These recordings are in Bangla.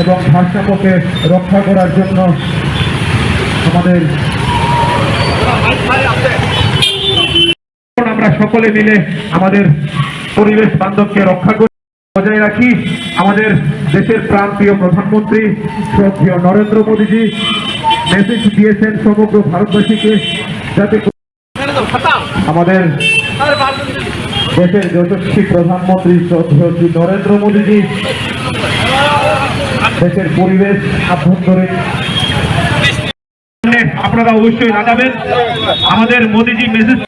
এবং ভারসাম্যকে রক্ষা করার জন্য আমাদের আমরা সকলে মিলে আমাদের পরিবেশ বান্ধবকে রক্ষা করি, বজায় রাখি। আমাদের দেশের প্রান্তীয় প্রধানমন্ত্রী শ্রদ্ধেয় নরেন্দ্র মোদীজি মেসেজ দিয়েছেন সমগ্র ভারতবাসীকে যাতে আমাদের দেশের যশস্বী প্রধানমন্ত্রী শ্রদ্ধেয় শ্রী নরেন্দ্র মোদীজি, দেশের পরিবেশ আভ্যন্তরীণ আপনারা অবশ্যই লাগাবেন আমাদের মোদীজি মেসেজ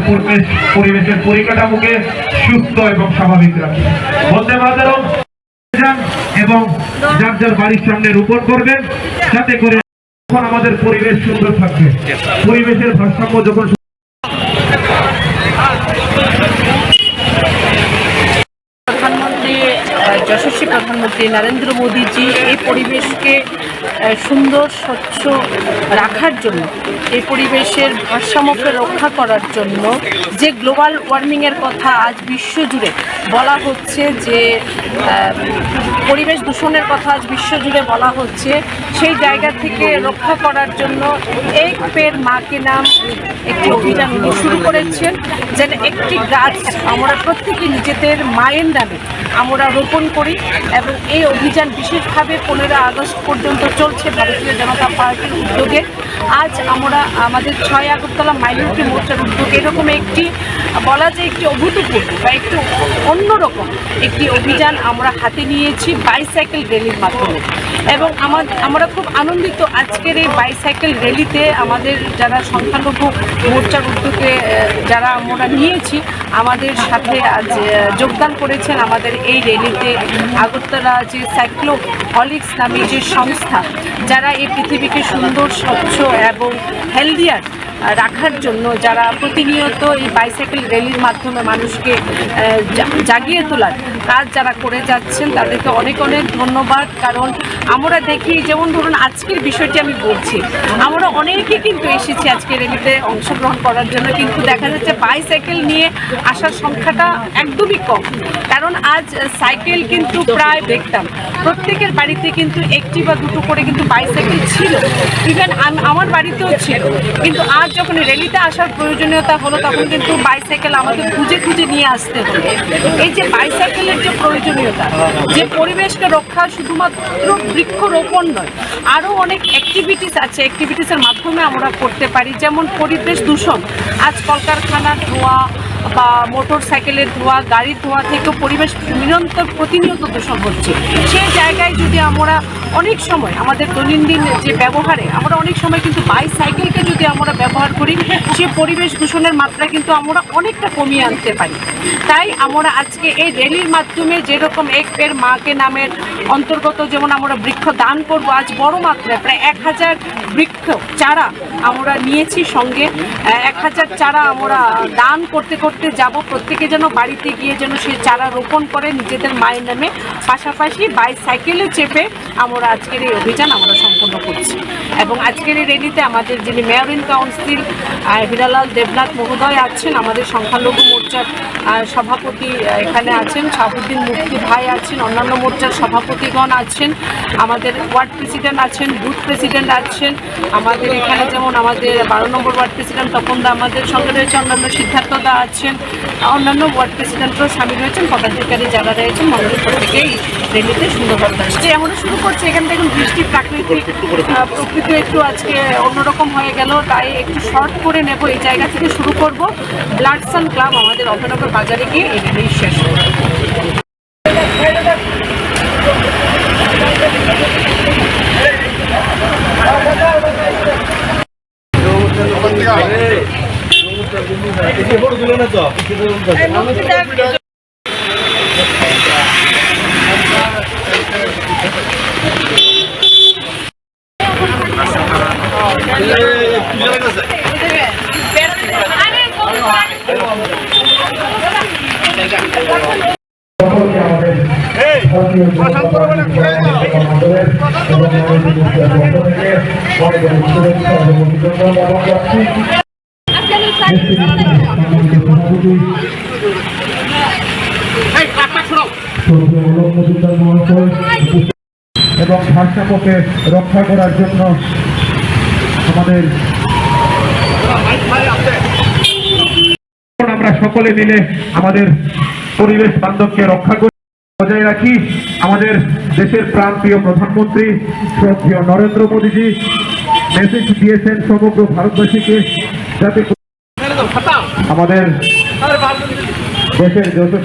পরিবেশ পরিবেশের পরিকাঠামোকে সুস্থ এবং স্বাভাবিক রাখে বন্দে মাতরম এবং যার যার বাড়ির সামনে রোপণ করবেন, যাতে করে আমাদের পরিবেশ সুন্দর থাকবে। পরিবেশের ভারসাম্য যখন প্রধানমন্ত্রী আহ, যশস্বী প্রধানমন্ত্রী নরেন্দ্র মোদীজি এই পরিবেশকে সুন্দর, স্বচ্ছ রাখার জন্য, এই পরিবেশের ভারসাম্যকে রক্ষা করার জন্য যে গ্লোবাল ওয়ার্মিংয়ের কথা আজ বিশ্বজুড়ে বলা হচ্ছে যে পরিবেশ দূষণের কথা আজ বিশ্বজুড়ে বলা হচ্ছে, সেই জায়গা থেকে রক্ষা করার জন্য এক পের মাকে নাম একটি অভিযান শুরু করেছেন, যেন একটি গাছ আমরা প্রত্যেকে নিজেদের মায়ের নামে আমরা রোপণ করি এবং এই অভিযান বিশেষভাবে পনেরো আগস্ট পর্যন্ত চলছে ভারতীয় জনতা পার্টির উদ্যোগে। আজ আমরা আমাদের ছয় আগরতলা মাইনরিটি মোর্চার উদ্যোগে এরকম একটি বলা যায় একটি অভূতপূর্ব বা একটু অন্যরকম একটি অভিযান আমরা হাতে নিয়েছি বাইসাইকেল র্যালির মাধ্যমে। এবং আমার আমরা খুব আনন্দিত আজকের এই বাইসাইকেল র্যালিতে আমাদের যারা সংখ্যালঘু মোর্চার উদ্যোগে যারা আমরা নিয়েছি, আমাদের সাথে আজ যোগদান করেছেন আমাদের এই র্যালিতে আগরতলা যে সাইক্লো হলিক্স নামে যে সংস্থা, যারা এই পৃথিবীকে সুন্দর, স্বচ্ছ এবং হেলদিয়ার রাখার জন্য যারা প্রতিনিয়ত এই বাইসাইকেল র্যালির মাধ্যমে মানুষকে জাগিয়ে তোলার কাজ যারা করে যাচ্ছেন, তাদেরকে অনেক অনেক ধন্যবাদ। কারণ আমরা দেখি, যেমন ধরুন আজকের বিষয়টি আমি বলছি, আমরা অনেকে কিন্তু এসেছি আজকের র্যালিতে অংশগ্রহণ করার জন্য, কিন্তু দেখা যাচ্ছে বাইসাইকেল নিয়ে আসার সংখ্যাটা একদমই কম। কারণ আজ সাইকেল কিন্তু প্রায় দেখতাম, প্রত্যেকের বাড়িতে কিন্তু একটি বা দুটো করে কিন্তু বাইসাইকেল ছিল। ইভেন আমার বাড়িতেও ছিল। কিন্তু আজ যখন র্যালিতে আসার প্রয়োজনীয়তা হলো, তখন কিন্তু বাইসাইকেল আমাদের খুঁজে খুঁজে নিয়ে আসতে হলো এই যে বাইসাইকেলের যে প্রয়োজনীয়তা, যে পরিবেশকে রক্ষা শুধুমাত্র বৃক্ষরোপণ নয়। আরও অনেক অ্যাক্টিভিটিস আছে। অ্যাক্টিভিটিসের মাধ্যমে আমরা করতে পারি। যেমন পরিবেশ দূষণ। আজ কলকারখানার ধোঁয়া বা মোটর সাইকেলের ধোঁয়া, গাড়ির ধোঁয়া থেকেও পরিবেশ নিরন্তর প্রতিনিয়ত দূষণ হচ্ছে। সেই জায়গায় যদি আমরা অনেক সময় আমাদের দৈনন্দিন যে ব্যবহারে আমরা অনেক সময় কিন্তু বাইসাইকেলকে যদি আমরা ব্যবহার করি, সে পরিবেশ দূষণের মাত্রা কিন্তু আমরা অনেকটা কমিয়ে আনতে পারি। তাই আমরা আজকে এই র্যালির মাধ্যমে যেরকম এক পের মাকে নামের অন্তর্গত যেমন আমরা বৃক্ষ দান করব, আজ বড় মাত্রায় প্রায় এক হাজার বৃক্ষ চারা আমরা নিয়েছি সঙ্গে। এক হাজার চারা আমরা দান করতে করতে যাব, প্রত্যেকে যেন বাড়িতে গিয়ে যেন সেই চারা রোপণ করে নিজেদের মায়ের নামে। পাশাপাশি বাইসাইকেলে চেপে আমরা আজকের এই অভিযান আমরা সম্পন্ন করছি। এবং আজকের এই র্যালিতে আমাদের যিনি mayor in council Hiralal Debnath মহোদয় আছেন, আমাদের সংখ্যালঘু মোর্চার সভাপতি এখানে আছেন শাহাবুদ্দিন মুফতি ভাই আছেন, অন্যান্য মোর্চার সভাপতিগণ আছেন, আমাদের ওয়ার্ড প্রেসিডেন্ট আছেন বুথ প্রেসিডেন্ট আছেন, আমাদের এখানে যেমন আমাদের বারো নম্বর ওয়ার্ড প্রেসিডেন্ট তপন দা আমাদের সঙ্গে রয়েছে, অন্যান্য সিদ্ধার্থ দা আছেন, অন্যান্য ওয়ার্ড প্রেসিডেন্টও সামিল হয়েছেন, পদাধিকারী যারা রয়েছেন থেকে এই র্যালিতে সুন্দরভাবে আসছে। আমরা শুরু করছি এখান থেকে বৃষ্টি প্রাকৃতিক প্রকৃতি একটু আজকে অন্যরকম হয়ে গেল তাই একটু শর্ট করে নেব এই জায়গা থেকে শুরু করব। ব্লাডসান ক্লাব আমাদের অভয়নগর বাজারে গিয়ে এই র্যালি শেষ করব সকলকে আমাদের জাতীয় যুব আন্দোলনের এবং আমাদের মুক্তির পক্ষ থেকে অনেক অনেক শুভেচ্ছা এবং অভিনন্দন জ্ঞাপন করছি। দেশটির সম্মানিত সভাপতি স্বর্গীয় গোলাম মজুমদার মহাশয় এবং ভারসাম্যকে রক্ষা করার জন্য আমাদের আমরা সকলে মিলে আমাদের পরিবেশ বান্ধবকে রক্ষা করি বজায় রাখি। আমাদের দেশের প্রান্তীয় প্রধানমন্ত্রী শ্রদ্ধেয় নরেন্দ্র মোদীজি মেসেজ দিয়েছেন সমগ্র ভারতবাসীকে যাতে আমাদের দেশের যশস্বী